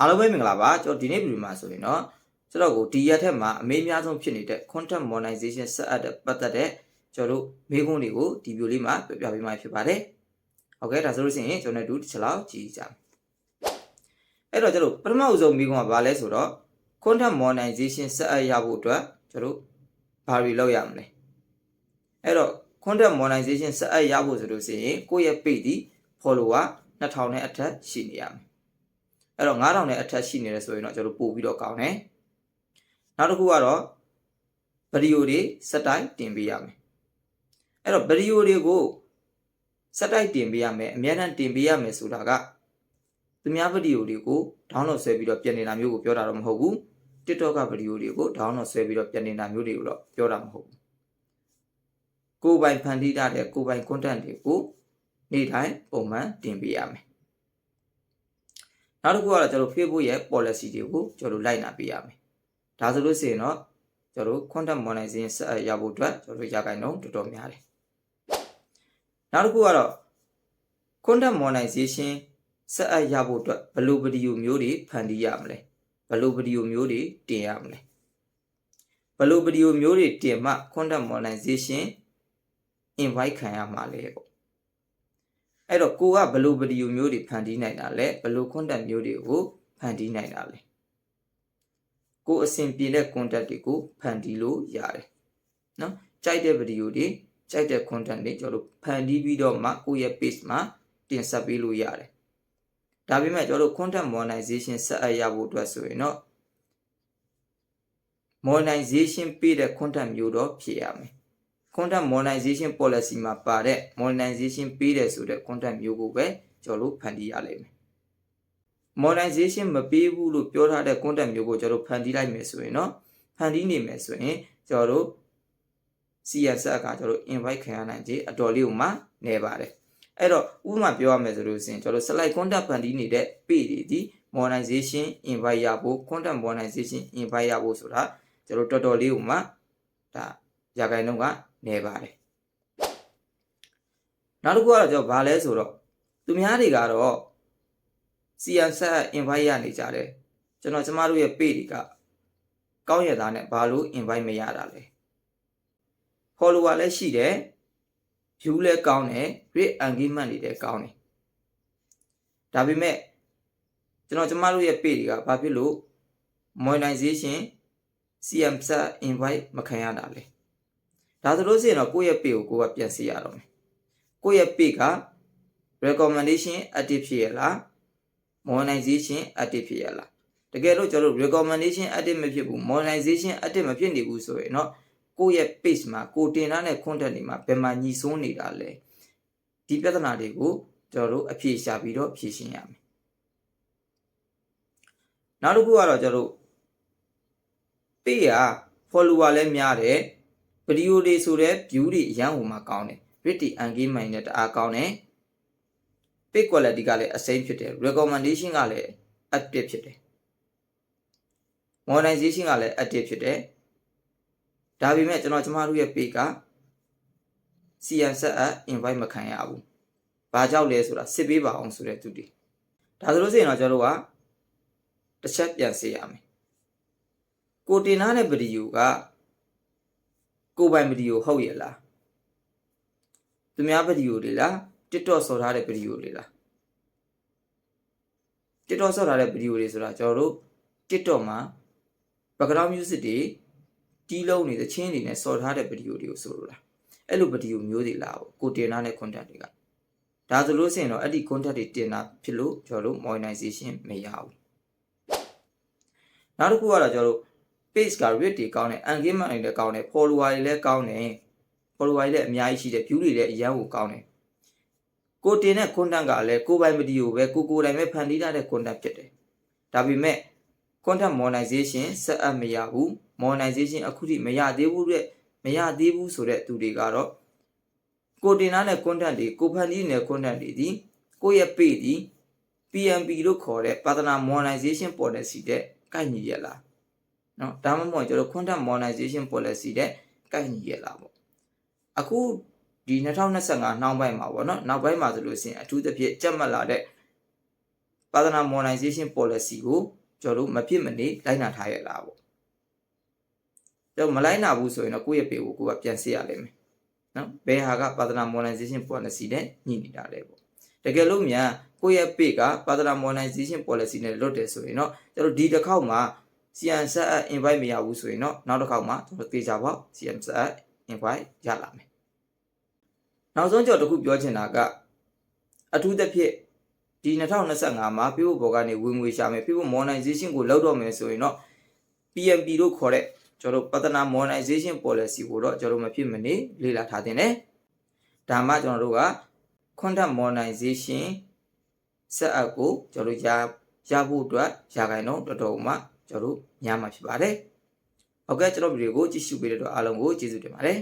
အားလုံးပဲမင်္ဂလာပါကျွန်တော်ဒီနေ့ဗီဒီယိုမှာဆိုရင်တော့ကျွန်တော်ကိုဒီရက်ထက်မှာအမေးအများဆုံးဖြစ်နေတဲ့ content monetization ဆက်အပ်တဲ့ပတ်သက်တဲ့ကျွန်တော်တို့မေးခွန်းတွေကိုဒီဗီဒီယိုလေးမှာပြောပြပေးမှာဖြစ်ပါတယ်ဟုတ်ကဲ့ဒါဆိုလို့ရှိရင်ကျွန်တော်တို့တစ်ချက်လောက်ကြည့်ကြမယ်အဲ့တော့ကျွန်တော်ပထမအဆုံးမေးခွန်းကဘာလဲဆိုတော့ content monetization ဆက်အပ်ရဖို့အတွက်ကျွန်တော်ဘာတွေလုပ်ရမလဲအဲ့တော့ content monetization ဆက်အပ်ရဖို့ဆိုလို့ရှိရင်ကိုယ့်ရဲ့ page ဒီ follower 2000နဲ့အထက်ရှိနေရမယ် အဲ့တော့9000နဲ့အထက်ရှိနေတယ်ဆိုရင်တော့ကျွန်တော်ပို့ပြီးတော့ကောင်းတယ်နောက်တစ်ခုကတော့ဗီဒီယိုတွေစက်တိုင်းတင်ပေးရမယ်အဲ့တော့ဗီဒီယိုတွေကိုစက်တိုင်းတင်ပေးရမယ်အများနဲ့တင်ပေးရမယ်ဆိုတာကသူများဗီဒီယိုတွေကို download ဆွဲပြီးတော့ပြင်နေတာမျိုးကိုပြောတာတော့မဟုတ်ဘူး TikTok ကဗီဒီယိုတွေကို download ဆွဲပြီးတော့ပြင်နေတာမျိုးတွေကိုတော့ပြောတာမဟုတ်ဘူးကိုယ်ပိုင်ဖန်တီးထားတဲ့ကိုယ်ပိုင် content တွေကိုနေ့တိုင်းပုံမှန်တင်ပေးရမယ် နောက်တစ်ခုကတော့ကျွန်တော် Facebook ရဲ့ policy တွေကိုကျွန်တော်လိုက်နာပေးရမယ်ဒါဆိုလို့ရှိရင်တော့ကျွန်တော် content monetization ဆက်ရဖို့အတွက်ကျွန်တော်ရခိုင်နှုန်းတော်တော်များတယ်နောက်တစ်ခုကတော့ content monetization ဆက်အပ်ရဖို့အတွက်ဘယ်လိုဗီဒီယိုမျိုးတွေဖန်တီးရမလဲဘယ်လိုဗီဒီယိုမျိုးတွေတင်ရမလဲဘယ်လိုဗီဒီယိုမျိုးတွေတင်မှ content monetization invite ခံရမှာလဲပေါ့ အဲ့တော့ကိုကဘယ်လိုဗီဒီယိုမျိုးတွေဖန်တီးနိုင်တာလဲဘယ်လို content မျိုးတွေကိုဖန်တီးနိုင်တာလဲကိုအဆင်ပြေတဲ့ content တွေကိုဖန်တီးလို့ရတယ်နော်ကြိုက်တဲ့ဗီဒီယိုတွေကြိုက်တဲ့ content တွေကျွန်တော်တို့ဖန်တီးပြီးတော့မှကိုယ့်ရဲ့ page မှာတင်ဆက်ပေးလို့ရတယ်ဒါပေမဲ့ကျွန်တော်တို့ content monetization ဆက်အပ်ရဖို့အတွက်ဆိုရင်တော့ monetization ပေးတဲ့ content မျိုးတော့ဖြစ်ရမယ် content monetization policy မှာပါတဲ့ monetization ပေးတယ်ဆိုတဲ့ content မျိုးကိုပဲကျွန်တော်တို့ဖန်တီးရလိမ့်မယ် monetization မပေးဘူးလို့ပြောထားတဲ့ content မျိုးကိုကျွန်တော်တို့ဖန်တီးလိုက်မယ်ဆိုရင်เนาะဖန်တီးနေမယ်ဆိုရင်ကျွန်တော်တို့ CSS ကကျွန်တော်တို့ invite ခံရနိုင်ခြေအတော်လေးကိုမှနေပါတယ်အဲ့တော့ဥပမာပြောရမယ်ဆိုလို့ရှိရင်ကျွန်တော်တို့ slide content ဖန်တီးနေတဲ့ page တွေဒီ monetization invite ရဖို့ content monetization invite ရဖို့ဆိုတာကျွန်တော်တို့တော်တော်လေးကိုမှဒါရာခိုင်နှုန်းက နေပါတယ်နောက်တစ်ခုကတော့ကျွန်တော်ဘာလဲဆိုတော့သူများတွေကတော့ CSS invite ရနေကြတယ်ကျွန်တော်ကျမတို့ရဲ့ page တွေကကောင်းရတာနဲ့ဘာလို့ invite မရတာလဲ follower လည်းရှိတယ် view လည်းကောင်းတယ် rate engagement တွေလည်းကောင်းတယ်ဒါပေမဲ့ကျွန်တော်ကျမတို့ရဲ့ page တွေကဘာဖြစ်လို့ monetization CMS invite မခံရတာလဲ ဒါဆိုလို့ရှိရင်တော့ကိုယ့်ရဲ့ page ကိုကိုယ်ကပြန်စီရတော့မယ်ကိုယ့်ရဲ့ page က recommendation active ဖြစ်ရလား monetization active ဖြစ်ရလားတကယ်လို့ကျွန်တော်တို့ recommendation active မဖြစ်ဘူး monetization active မဖြစ်နေဘူးဆိုရင်တော့ကိုယ့်ရဲ့ page မှာကိုတင်ထားတဲ့ content တွေမှာဘယ်မှာညီစွန်းနေတာလဲဒီပြဿနာတွေကိုကျွန်တော်တို့အဖြေရှာပြီးတော့ဖြေရှင်းရမယ်နောက်တစ်ခုကတော့ကျွန်တော်တို့ page က follower လည်းများတယ် ဗီဒီယိုတွေဆိုတဲ့ view တွေအရန်ဟိုမှာကောင်းတယ် rate engagement နဲ့တအားကောင်းတယ် page quality ကလည်းအစိမ်းဖြစ်တယ် recommendation ကလည်း active ဖြစ်တယ် monetization ကလည်း active ဖြစ်တယ်ဒါပေမဲ့ကျွန်တော်ကျမတို့ရဲ့ page က CSS invite မခံရဘူး။ဘာကြောင့်လဲဆိုတာစစ်ပေးပါအောင်ဆိုတဲ့သူတွေ။ဒါဆိုလို့ရှိရင်တော့ကျွန်တော်တို့ကတစ်ချက်ပြန်စေရမယ်။ကိုတင်ထားတဲ့ဗီဒီယိုက ကိုပိုင်ဗီဒီယိုဟုတ်ရဲ့လား။သူများဗီဒီယိုတွေလား TikTok ဆော်ထားတဲ့ဗီဒီယိုတွေလား။ TikTok ဆော်ထားတဲ့ဗီဒီယိုတွေဆိုတာကျွန်တော်တို့ TikTok မှာ background music တွေတီးလုံးနေသချင်းတွေနဲ့စော်ထားတဲ့ဗီဒီယိုတွေကိုဆိုလိုလားအဲ့လိုဗီဒီယိုမျိုးတွေလာပေါ့ကိုတင်ထားတဲ့ content တွေကဒါဆိုလို့ရှိရင်တော့အဲ့ဒီ content တွေတင်တာဖြစ်လို့ကျွန်တော်တို့ monetization မရဘူးနောက်တစ်ခုကတော့ကျွန်တော်တို့ page က rate တွေကောင်းတယ် engagement တွေလည်းကောင်းတယ် follower တွေလည်းကောင်းတယ် follower တွေလည်းအများကြီးရှိတယ် view တွေလည်းအများကိုကောင်းတယ်ကိုတင်တဲ့ content ကလည်းကိုပိုင်ဗီဒီယိုပဲကိုကိုယ်တိုင်ပဲဖန်တီးထားတဲ့ content ဖြစ်တယ်ဒါပေမဲ့ content monetization ဆက်အပ်မရဘူး monetization အခုထိမရသေးဘူးတဲ့မရသေးဘူးဆိုတဲ့သူတွေကတော့ကိုတင်ထားတဲ့ content တွေကိုဖန်တီးနေတဲ့ content တွေဒီကိုယ့်ရဲ့ page ဒီ PMP လို့ခေါ်တဲ့ partner monetization policy တဲ့ကိုက်ညီရလား နော်ဒါမှမဟုတ်ကျွန်တော် content monetization policy တဲ့ကိုက်ညီရလားပေါ့အခုဒီ2025နှောင်းပိုင်းမှာပေါ့နော်နောက်ပိုင်းမှာဆိုလို့ရှိရင်အထူးသဖြင့်ကြက်မလာတဲ့ပါဒနာ monetization policy ကိုကျွန်တော်မဖြစ်မနေလိုက်နာထားရလားပေါ့တော့မလိုက်နာဘူးဆိုရင်တော့ကိုယ့်ရဲ့ပေကိုကိုယ်ကပြန်စစ်ရလိမ့်မယ်နော်ဘယ်ဟာကပါဒနာ monetization policy နဲ့ညှိနေတာလဲပေါ့တကယ်လို့မြန်ကိုယ့်ရဲ့ပေကပါဒနာ monetization policy နဲ့လွတ်တယ်ဆိုရင်တော့ကျွန်တော်ဒီတစ်ခေါက်မှာ CN ဆက် invite မရဘူးဆိုရင်တော့နောက်တစ်ခေါက်မှာကျွန်တော်သေချာပေါ့ CN ဆက် invite ရလာမယ်နောက်ဆုံးကြော်တစ်ခုပြောချင်တာကအထူးသဖြင့်ဒီ2025မှာပြည်ဖို့ဘော်ကနေဝင်ငွေရှာမယ်ပြည်ဖို့ modernization ကိုလောက်တော့မယ်ဆိုရင်တော့ PMP တို့ခေါ်တဲ့ကျွန်တော်တို့ပတနာ modernization policy ကိုတော့ကျွန်တော်တို့မဖြစ်မနေလေ့လာထားတင်တယ်ဒါမှကျွန်တော်တို့က content modernization ဆက်အပ်ကိုကျွန်တော်တို့ရရဖို့အတွက်ရာခိုင်နှုန်းတော်တော်မှ ကျွန်တော်တို့ညမှာဖြစ်ပါတယ်ဟုတ်ကဲ့ကျွန်တော်ဗီဒီယိုကိုကြည့်ရှုပေးတဲ့အတွက်အားလုံးကိုကျေးဇူးတင်ပါတယ်